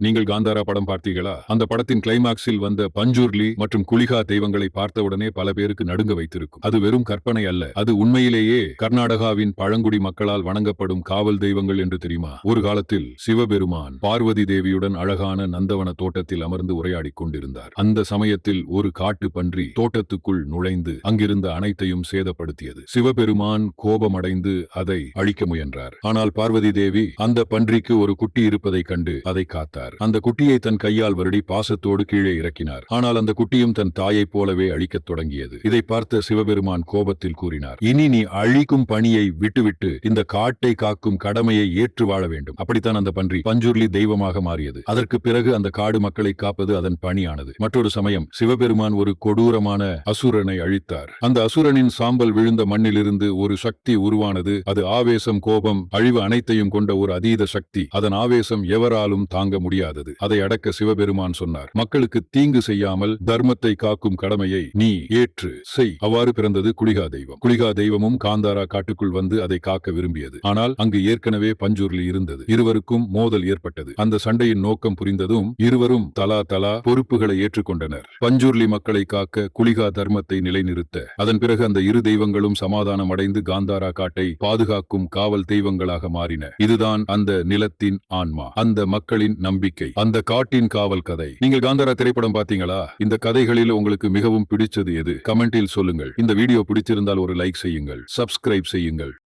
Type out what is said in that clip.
நீங்கள் காந்தாரா படம் பார்த்தீர்களா? அந்த படத்தின் கிளைமாக்ஸில் வந்த பஞ்சூர்லி மற்றும் குளிகா தெய்வங்களை பார்த்தவுடனே பல பேருக்கு நடுங்க வைத்திருக்கும். அது வெறும் கற்பனை அல்ல. அது உண்மையிலேயே கர்நாடகாவின் பழங்குடி மக்களால் வணங்கப்படும் காவல் தெய்வங்கள் என்று தெரியுமா? ஒரு காலத்தில் சிவபெருமான் பார்வதி தேவியுடன் அழகான நந்தவன தோட்டத்தில் அமர்ந்து உரையாடிக் கொண்டிருந்தார். அந்த சமயத்தில் ஒரு காட்டு பன்றி தோட்டத்துக்குள் நுழைந்து அங்கிருந்த அனைத்தையும் சேதப்படுத்தியது. சிவபெருமான் கோபமடைந்து அதை அழிக்க முயன்றார். ஆனால் பார்வதி தேவி அந்த பன்றிக்கு ஒரு குட்டி இருப்பதைக் கண்டு அதை காத்தார். அந்த குட்டியை தன் கையால் வருடி பாசத்தோடு கீழே இறக்கினார். ஆனால் அந்த குட்டியும் தன் தாயைப் போலவே அழிக்கத் தொடங்கியது. இதை பார்த்த சிவபெருமான் கோபத்தில் கூறினார் இனி நீ அழிக்கும் பணியை விட்டுவிட்டு இந்த காட்டை காக்கும் கடமையை ஏற்று வாழ வேண்டும். அப்படித்தான் அந்த பன்றி பஞ்சுர்லி தெய்வமாக மாறியது. அதற்கு பிறகு அந்த காடு மக்களை காப்பது அதன் பணியானது. மற்றொரு சமயம் சிவபெருமான் ஒரு கொடூரமான அசுரனை அழித்தார். அந்த அசுரனின் சாம்பல் விழுந்த மண்ணிலிருந்து ஒரு சக்தி உருவானது. அது ஆவேசம் கோபம் அழிவு அனைத்தையும் கொண்ட ஒரு அதீத சக்தி. அதன் ஆவேசம் எவராலும் தாங்க முடியும் முடியாதது. அதை அடக்க சிவபெருமான் சொன்னார். மக்களுக்கு தீங்கு செய்யாமல் தர்மத்தை காக்கும் கடமையை நீ ஏற்று செய். அவ்வாறு பிறந்தது குளிகா தெய்வம். குளிகா தெய்வமும் காந்தாரா காட்டுக்குள் வந்து அதை காக்க விரும்பியது. ஆனால் அங்கு ஏற்கனவே பஞ்சூர்லி இருந்தது. இருவருக்கும் மோதல் ஏற்பட்டது. அந்த சண்டையின் நோக்கம் புரிந்ததும் இருவரும் தலா தலா பொறுப்புகளை ஏற்றுக்கொண்டனர். பஞ்சூர்லி மக்களை காக்க குளிகா தர்மத்தை நிலைநிறுத்த அதன் பிறகு அந்த இரு தெய்வங்களும் சமாதானம் அடைந்து காந்தாரா காட்டை பாதுகாக்கும் காவல் தெய்வங்களாக மாறின. இதுதான் அந்த நிலத்தின் ஆன்மா. அந்த மக்களின் நம்பிக்கை. அந்த காட்டின் காவல் கதை. நீங்கள் காந்தாரா திரைப்படம் பாத்தீங்களா இந்த கதைகளில் உங்களுக்கு மிகவும் பிடிச்சது எது? கமெண்டில் சொல்லுங்கள். இந்த வீடியோ பிடிச்சிருந்தால் ஒரு லைக் செய்யுங்கள். சப்ஸ்கிரைப் செய்யுங்கள்.